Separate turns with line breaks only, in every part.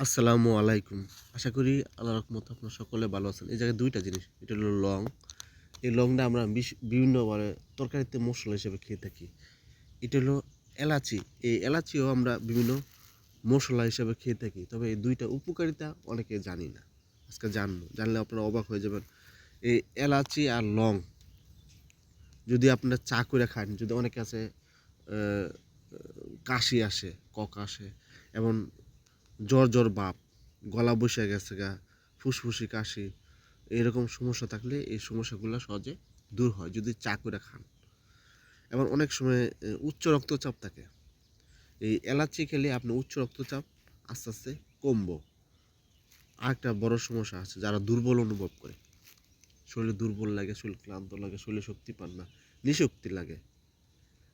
আসসালামু আলাইকুম। আশা করি আল্লাহ রহমত আপনার সকলে ভালো আছেন। এই জায়গায় দুইটা জিনিস, এটা হলো লং। এই লংটা আমরা বিশ- বিভিন্ন মানে তরকারিতে মশলা হিসেবে খেয়ে থাকি। এটা হলো এলাচি। এই এলাচিও আমরা বিভিন্ন মশলা হিসেবে খেয়ে থাকি। তবে এই দুইটা উপকারিতা অনেকে জানি না। আজকে জানব। জানলে আপনারা অবাক হয়ে যাবেন। এই এলাচি আর লং। যদি আপনারা চা করে খান, যদি অনেকে আছে কাশি আসে, কক আসে এবং জ্বর জ্বর বাপ, গলা বসে গেছে গা, ফুসফুসি কাশি, এরকম সমস্যা থাকলে এই সমস্যাগুলো সহজে দূর হয় যদি চা করে খান। এবং অনেক সময় উচ্চ রক্তচাপ থাকে। এই এলাচি খেলে আপনি উচ্চ রক্তচাপ আস্তে আস্তে কমবো। আরেকটা বড় সমস্যা আছে, যারা দুর্বল অনুভব করে। শরীরে দুর্বল লাগে, শরীর ক্লান্ত লাগে, শরীরে শক্তি পান না, নিশক্তি লাগে।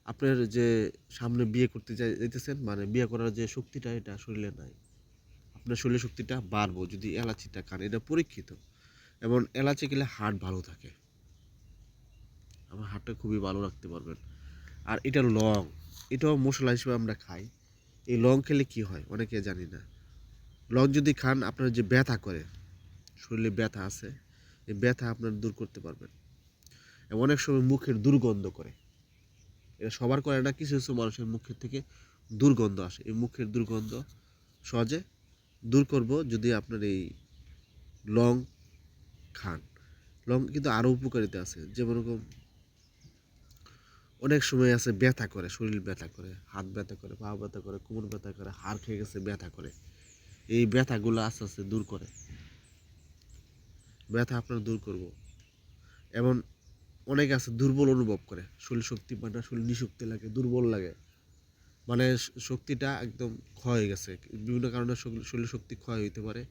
আপনার যে সামনে বিয়ে করতে যাই যেতেছেন মানে বিয়ে করার যে শক্তিটা, এটা শরীরে নাই। আপনার শরীরের শক্তিটা বাড়বো যদি এলাচিটা খান, এটা পরীক্ষিত। এবং এলাচি খেলে হার্ট ভালো থাকে। আমার হার্টটা খুবই ভালো রাখতে পারবেন। আর এটা লং, এটাও মশলা হিসেবে আমরা খাই। এই লং খেলে কি হয়? অনেকে জানি না। লং যদি খান, আপনার যে ব্যথা করে, শরীরে ব্যথা আছে, এই ব্যথা আপনার দূর করতে পারবেন। এবং অনেক সময় মুখের দুর্গন্ধ করে। এটা সবার করে না, কিছু কিছু মানুষের মুখের থেকে দুর্গন্ধ আসে। এই মুখের দুর্গন্ধ সহজে দূর করব যদি আপনার এই লং খান। লং কিন্তু আরও উপকারিতা আছে। যেমন এরকম অনেক সময় আছে ব্যথা করে, শরীর ব্যথা করে, হাত ব্যথা করে, পা ব্যথা করে, কোমর ব্যথা করে, হাড় খেয়ে গেছে, ব্যথা করে। এই ব্যথাগুলো আস্তে আস্তে দূর করে। ব্যথা আপনার দূর করব। এবং অনেক আছে দুর্বল অনুভব করে। শরীর শক্তি পায় না, শরীর নিশক্তি লাগে, দুর্বল লাগে। মানে শক্তিটা একদম ক্ষয় হয়ে গেছে। বিভিন্ন কারণে শরীর- শক্তি ক্ষয় হইতে পারে।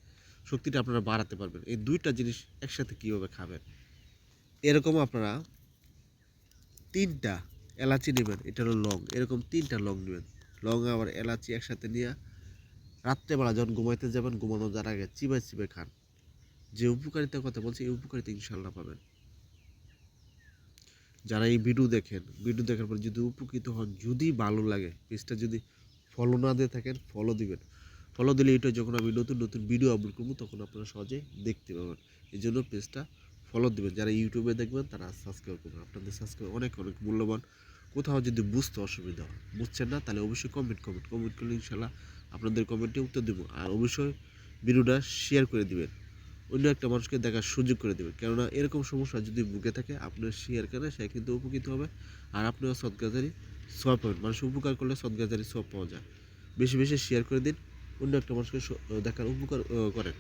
শক্তিটা আপনারা বাড়াতে পারবেন। এই দুইটা জিনিস একসাথে কীভাবে খাবেন? এরকম আপনারা তিনটা এলাচি নেবেন। এটা হলো লং। এরকম তিনটা লং নেবেন। লং আবার এলাচি একসাথে নিয়ে রাত্রেবেলা যখন ঘুমাইতে যাবেন ঘুমানো যার আগে চিবাই চিবাই খান। যে উপকারিতার কথা বলছি, এই উপকারিতা ইনশাল্লাহ পাবেন। যারা এই ভিডিও দেখেন, ভিডিও দেখার পর যদি উপকৃত হন, যদি ভালো লাগে, পেজটা যদি ফলো না দিয়ে থাকেন ফলো দিবেন। ফলো দিলে এটা যখন আমি নতুন নতুন ভিডিও আপলোড করব, তখন আপনারা সহজে দেখতে পাবেন। এই জন্য পেজটা ফলো দিবেন। যারা ইউটিউবে দেখবেন, তারা সাবস্ক্রাইব করবেন। আপনাদের সাবস্ক্রাইব অনেক অনেক মূল্যবান। কোথাও যদি বুঝতে অসুবিধা হয়, বুঝছেন না, তাহলে অবশ্যই কমেন্ট কমেন্ট কমেন্ট করলে ইনশাল্লাহ আপনাদের কমেন্টে উত্তর দেবো। আর অবশ্যই ভিডিওটা শেয়ার করে দিবেন। অন্য একটা মানুষকে দেখার সুযোগ করে দেবেন কেননা এরকম সমস্যা যদি বুকে থাকে, আপনার শেয়ার করে সে কিন্তু উপকৃত হবে। আর আপনিও সৎগাজারি সব পাবেন মানুষ উপকার করলে সৎগাজারি সব পাওয়া যায়। বেশি বেশি শেয়ার করে দিন, অন্য একটা মানুষকে দেখার উপকার করেন।